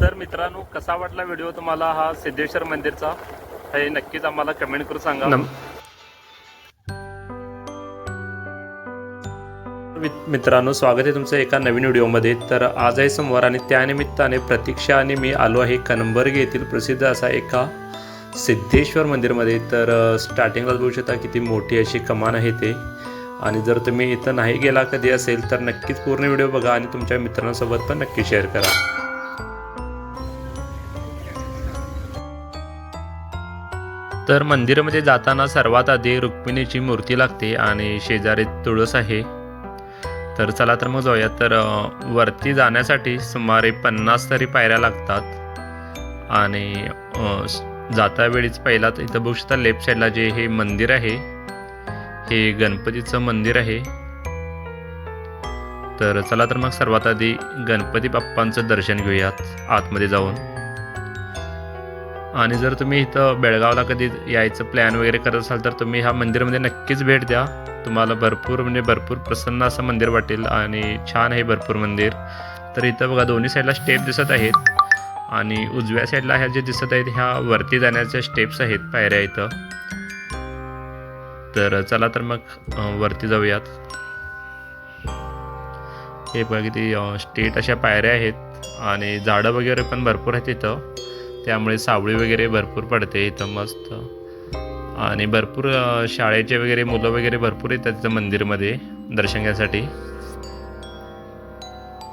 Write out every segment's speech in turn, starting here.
तर मित्रांनो कसा वाटला व्हिडिओ तुम्हाला हा सिद्धेश्वर मंदिरचा? हे नक्कीच आम्हाला कमेंट करून सांगा. मित्रांनो स्वागत आहे तुमचं एका नवीन व्हिडिओमध्ये. तर आज आहे सोमवार आणि त्यानिमित्ताने प्रतीक्षा आणि मी आलो आहे कनंबर्ग येथील प्रसिद्ध असा एका सिद्धेश्वर मंदिरमध्ये. तर स्टार्टिंगला बघू शकता किती मोठी अशी कमान आहे ते. आणि जर तुम्ही इथं नाही गेला कधी असेल तर नक्कीच पूर्ण व्हिडिओ बघा आणि तुमच्या मित्रांसोबत पण नक्की शेअर करा. तर मंदिरामध्ये जाताना सर्वात आधी रुक्मिणीची मूर्ती लागते आणि शेजारी तुळस आहे. तर चला तर मग जाऊया तर वरती जाण्यासाठी सुमारे पन्नास तरी पायऱ्या लागतात. आणि जाता वेळीच पहिला तर इथं बघू शकता लेफ्ट साईडला जे हे मंदिर आहे हे गणपतीचं मंदिर आहे. तर चला तर मग सर्वात आधी गणपती बाप्पांचं दर्शन घेऊयात आतमध्ये जाऊन. आणि जर तुम्ही इथं बेळगावला कधी यायचं प्लॅन वगैरे करत असाल तर तुम्ही ह्या मंदिरामध्ये नक्कीच भेट द्या. तुम्हाला भरपूर म्हणजे भरपूर प्रसन्न असं मंदिर वाटेल आणि छान आहे भरपूर मंदिर. तर इथं बघा दोन्ही साईडला स्टेप दिसत आहेत. आणि उजव्या साईडला ह्या जे दिसत आहेत ह्या वरती जाण्याच्या स्टेप्स आहेत पायऱ्या इथं. तर चला तर मग वरती जाऊयात. हे बघा किती स्टेट अशा पायऱ्या आहेत. आणि झाडं वगैरे पण भरपूर आहेत इथं. त्यामुळे सावळी वगैरे भरपूर पडते इथं मस्त. आणि भरपूर शाळेचे वगैरे मुलं वगैरे भरपूर येतात तिथं मंदिरमध्ये दर्शन घ्यायसाठी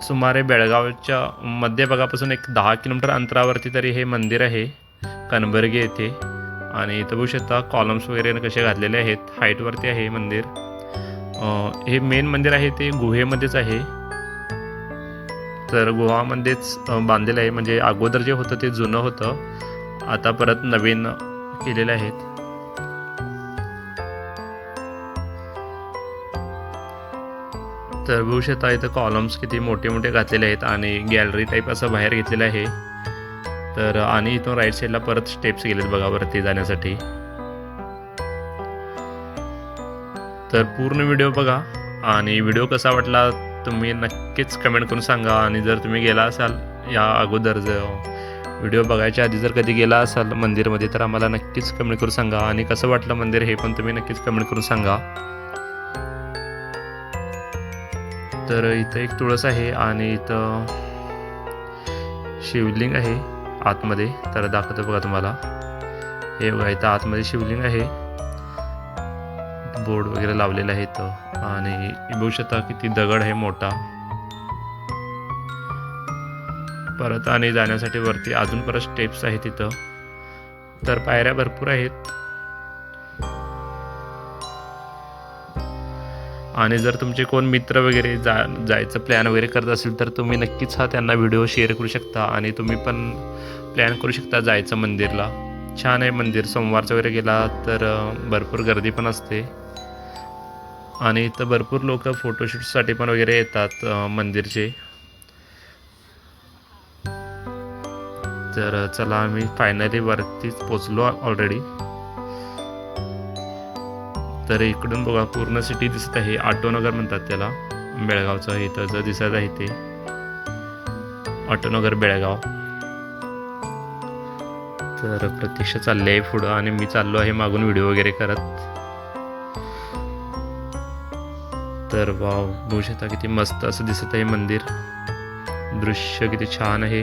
सुमारे बेळगावच्या मध्यभागापासून एक दहा किलोमीटर अंतरावरती तरी हे मंदिर आहे कनबर्गे येथे. आणि इथं बघू शकता कॉलम्स वगैरे कसे घातलेले आहेत हाईटवरती आहे हे मंदिर. हे मेन मंदिर आहे ते गुहेमध्येच आहे. तर गुहामध्येच बांधलेलं आहे. म्हणजे अगोदर जे होतं ते जुनं होतं. आता परत नवीन केलेलं आहेत तर बघू शकता इथं कॉलम्स किती मोठे मोठे घातलेले आहेत आणि गॅलरी टाईप असं बाहेर घेतलेलं आहे. तर आणि इथून राईट साईडला परत स्टेप्स गेलेत बघा वरती जाण्यासाठी. तर पूर्ण व्हिडिओ बघा. आणि व्हिडिओ कसा वाटला तुम्ही नक्कीच कमेंट करून सांगा. आणि जर तुम्ही गेला असाल या अगोदर जर व्हिडिओ बघायच्या आधी जर कधी गेला असाल मंदिरमध्ये तर आम्हाला नक्कीच कमेंट करून सांगा. आणि कसं वाटलं मंदिर हे पण तुम्ही नक्कीच कमेंट करून सांगा. तर इथं एक तुळस आहे आणि इथं शिवलिंग आहे आतमध्ये. तर दाखवतो बघा तुम्हाला. हे बघा इथं आतमध्ये शिवलिंग आहे. बोर्ड वगैरे लावलेला आहे इथं आणि बघू शकता किती दगड आहे मोठा. परत आणि जाण्यासाठी वरती अजून परत स्टेप्स आहेत तिथं. तर पायऱ्या भरपूर आहेत. आणि जर तुमचे कोण मित्र वगैरे जा जायचं प्लॅन वगैरे करत असेल तर तुम्ही नक्कीच हा त्यांना व्हिडिओ शेअर करू शकता. आणि तुम्ही पण प्लॅन करू शकता जायचं मंदिरला. छान आहे मंदिर. सोमवारचं वगैरे गेला तर भरपूर गर्दी पण असते. आणि इथं भरपूर लोक फोटोशूटसाठी पण वगैरे येतात मंदिरचे. तर चला आम्ही फायनली वरतीच पोचलो ऑलरेडी तर इकडून बघा पूर्ण सिटी दिसत आहे. आटोनगर म्हणतात त्याला. बेळगावचं इथं जर दिसत आहे ते. आटोनगर बेळगाव. तर प्रतीक्षा चालली आहे पुढं आणि मी चाललो आहे मागून व्हिडिओ वगैरे करत. तर वाव बघू शकता किती मस्त असं दिसत आहे मंदिर. दृश्य किती छान आहे.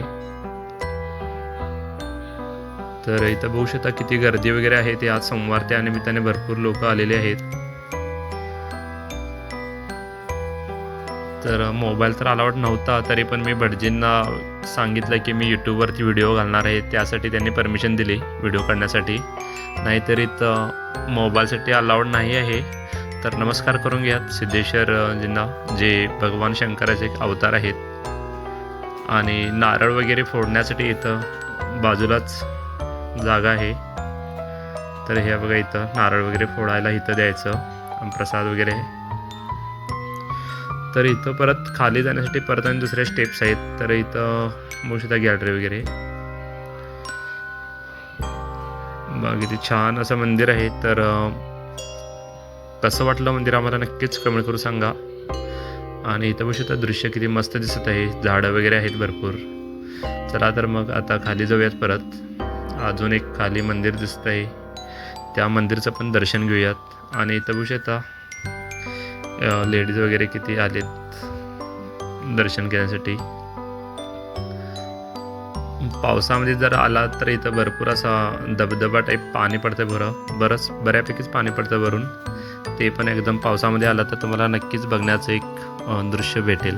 तर इथं बघू शकता किती गर्दी वगैरे आहे ते आज सोमवार त्या निमित्ताने भरपूर लोक आलेले आहेत. तर मोबाईल तर अलाउड नव्हता तरी पण मी भटजींना सांगितलं की मी यूट्यूबवरती व्हिडिओ घालणार आहे त्यासाठी त्यांनी परमिशन दिली व्हिडिओ काढण्यासाठी. नाहीतर इथं मोबाईलसाठी अलाउड नाही आहे. तर नमस्कार करून घ्यात. सिद्धेश्वरजींना जे भगवान शंकराचे एक अवतार आहेत. आणि नारळ वगैरे फोडण्यासाठी इथं बाजूलाच जागा आहे. तर हे बघा इथं नारळ वगैरे फोडायला इथं द्यायचं. प्रसाद वगैरे. तर इथं परत खाली जाण्यासाठी परत आणि दुसऱ्या स्टेप्स आहेत. तर इथं मोशिता गॅलरी वगैरे. बाकी ते छान असं मंदिर आहे. तर कसं वाटलं मंदिर आम्हाला नक्कीच कमेंट करू सांगा. आणि इथं बघू शकता दृश्य किती मस्त दिसत आहे. झाडं वगैरे आहेत भरपूर. चला तर मग आता खाली जाऊयात परत. अजून एक खाली मंदिर दिसतं आहे त्या मंदिरचं पण दर्शन घेऊयात. आणि इथं बघू शकता लेडीज वगैरे किती आलेत दर्शन घेण्यासाठी. पावसामध्ये जर आला तर इथं भरपूर असा धबधबा टाईप पाणी पडतं बरं. बरंच बऱ्यापैकीच पाणी पडतं वरून. ते पण एकदम पावसामध्ये आलं तर तुम्हाला नक्कीच बघण्याचं एक दृश्य भेटेल.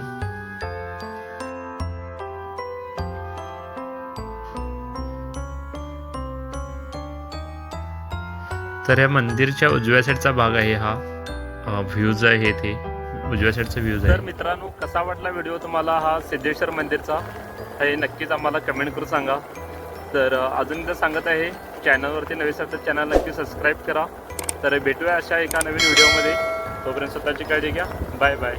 तर या मंदिरच्या उजव्या साईडचा भाग आहे हा. व्ह्यूज आहे ते. उजव्या साईडचा व्ह्यूज तर आहे. मित्रांनो कसा वाटला व्हिडिओ तुम्हाला हा सिद्धेश्वर मंदिरचा? हे नक्कीच आम्हाला कमेंट करून सांगा. तर अजून एकदा सांगत आहे चॅनलवरती नवीन तर चॅनल नक्की सबस्क्राईब करा. तर भेटूया अशा एका नवीन व्हिडिओमध्ये. तोपर्यंत स्वतःची काळजी घ्या. Bye bye.